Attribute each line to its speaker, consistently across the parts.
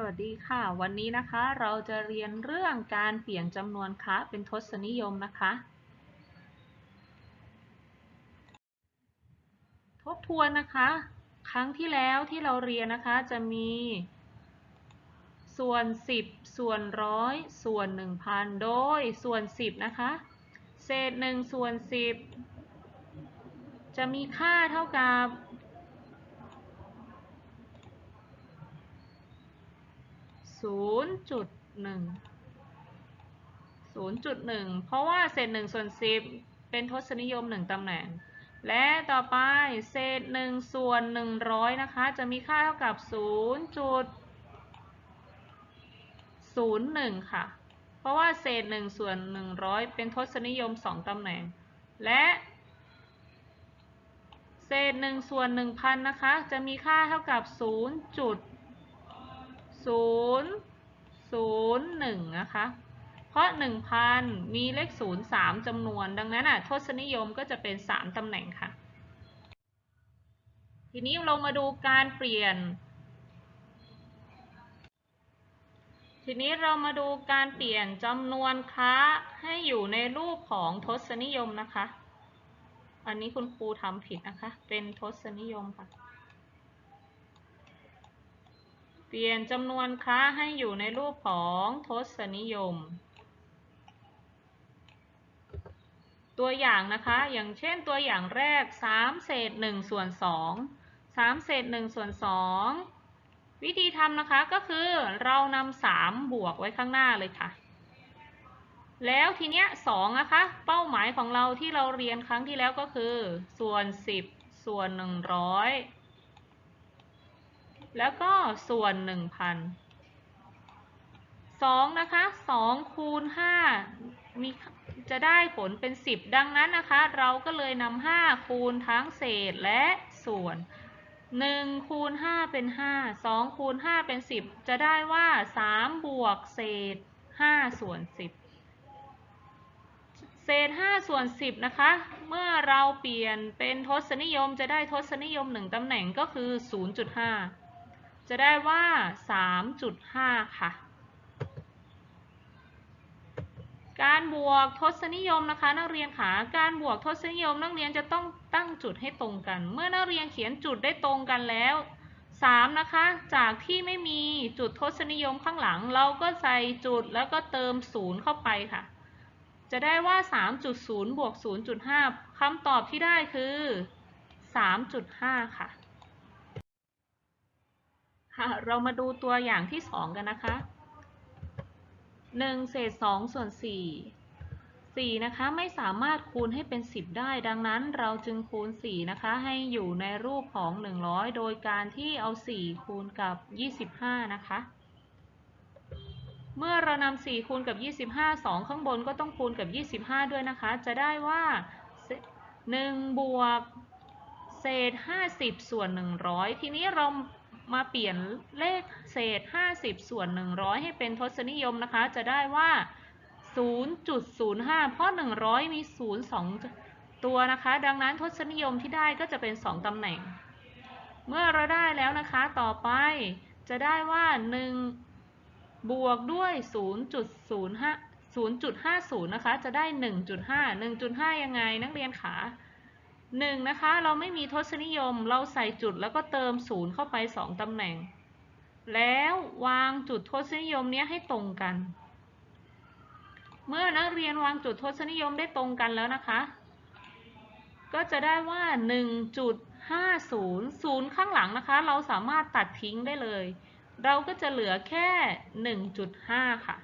Speaker 1: สวัสดีค่ะ วันนี้นะคะเราจะเรียนเรื่องการเปลี่ยนจำนวนคะเป็นทศนิยมนะคะ ทบทวนนะคะ ครั้งที่แล้วที่เราเรียนนะคะจะมี ส่วน 10 ส่วนร้อยส่วน 1,000 โดยส่วน 10 นะคะ เศษ1ส่วน 10 จะมีค่าเท่ากับ ศูนย์จุดหนึ่งศูนย์จุดหนึ่งเพราะว่าเศษหนึ่งส่วนสิบเป็นทศนิยมหนึ่งตำแหน่ง และต่อไปเศษหนึ่งส่วนหนึ่งร้อยนะคะ จะมีค่าเท่ากับศูนย์จุดศูนย์หนึ่งค่ะ เพราะว่าเศษหนึ่งส่วนหนึ่งร้อยเป็นทศนิยมสองตำแหน่ง และเศษหนึ่งส่วนหนึ่งพันนะคะ จะมีค่าเท่ากับศูนย์จุด ศูนย์ศูนย์หนึ่งนะคะ เพราะหนึ่งพันมีเลขศูนย์สามจำนวน ดังนั้นอะทศนิยมก็จะเป็นสามตำแหน่งค่ะ ทีนี้เรามาดูการเปลี่ยน ทีนี้เรามาดูการเปลี่ยนจำนวนค้าให้อยู่ในรูปของทศนิยมนะคะ อันนี้คุณครูทำผิดนะคะ เป็นทศนิยมค่ะ เปลี่ยนจำนวนค้าให้อยู่ในรูปของทศนิยม ตัวอย่างนะคะ อย่างเช่นตัวอย่างแรก 3 เศษ1ส่วน2 3 เศษ1ส่วน2วิธีทำนะคะก็คือเรานำ3บวกไว้ข้างหน้าเลยค่ะ แล้วทีเนี้ย2นะคะ เป้าหมายของเราที่เราเรียนครั้งที่แล้วก็คือ ส่วน 10 ส่วน 100 แล้วก็ส่วนหนึ่งพันสองนะคะสองคูณห้ามีจะได้ผลเป็นสิบดังนั้นนะคะ เราก็เลยนำห้าคูณทั้งเศษและส่วนหนึ่งคูณห้าเป็นห้าสองคูณห้าเป็นสิบจะได้ว่าสามบวกเศษห้าส่วนสิบเศษห้าส่วนสิบนะคะ เมื่อเราเปลี่ยนเป็นทศนิยมจะได้ทศนิยมหนึ่งตำแหน่งก็คือศูนย์ จะได้ว่า 3.5 ค่ะ การบวกทศนิยมนะคะ นักเรียนขาการบวกทศนิยม นักเรียนจะต้องตั้งจุดให้ตรงกัน เมื่อนักเรียนเขียนจุดได้ตรงกันแล้ว 3 นะคะ จากที่ไม่มีจุดทศนิยมข้างหลัง เราก็ใส่จุดแล้วก็เติม 0 เข้าไปค่ะ จะได้ว่า 3.0 บวก 0.5 คำตอบที่ได้คือ 3.5 ค่ะ ค่ะ เรามาดูตัวอย่างที่ 2 กันนะคะ 1 เศษ 2 ส่วน 4 4 นะคะ ไม่สามารถคูณให้เป็น 10 ได้ ดังนั้นเราจึงคูณ 4 นะคะ ให้อยู่ในรูปของ 100 โดยการที่เอา 4 คูณกับ 25 นะคะ เมื่อเรานำ4คูณกับ 25 2 ข้างบนก็ต้องคูณกับ 25 ด้วยนะคะ จะได้ว่า 1 บวกเศษ 50 ส่วน 100 ทีนี้เรา มาเปลี่ยนเลขเศษ 50 ส่วน 100 ให้เป็นทศนิยมนะคะ จะได้ว่า 0.05 เพราะ 100 มี 0 2 ตัวนะคะ ดังนั้นทศนิยมที่ได้ก็จะเป็น 2 ตำแหน่ง เมื่อเราได้แล้วนะคะ ต่อไปจะได้ว่า 1 บวกด้วย 0.05 0.50 นะคะ จะได้ 1.5 1.5 ยังไงนักเรียนขา หนึ่งนะคะ เราไม่มีทศนิยม เราใส่จุดแล้วก็เติมศูนย์เข้าไปสองตำแหน่ง แล้ววางจุดทศนิยมนี้ให้ตรงกัน เมื่อนักเรียนวางจุดทศนิยมได้ตรงกันแล้วนะคะ ก็จะได้ว่า 1.50ศูนย์ข้างหลังนะคะ เราสามารถตัดทิ้งได้เลย เราก็จะเหลือแค่ 1.5 ค่ะ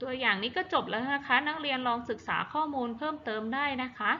Speaker 1: ตัวอย่างนี้ก็จบแล้วนะคะ นักเรียนลองศึกษาข้อมูลเพิ่มเติมได้นะคะ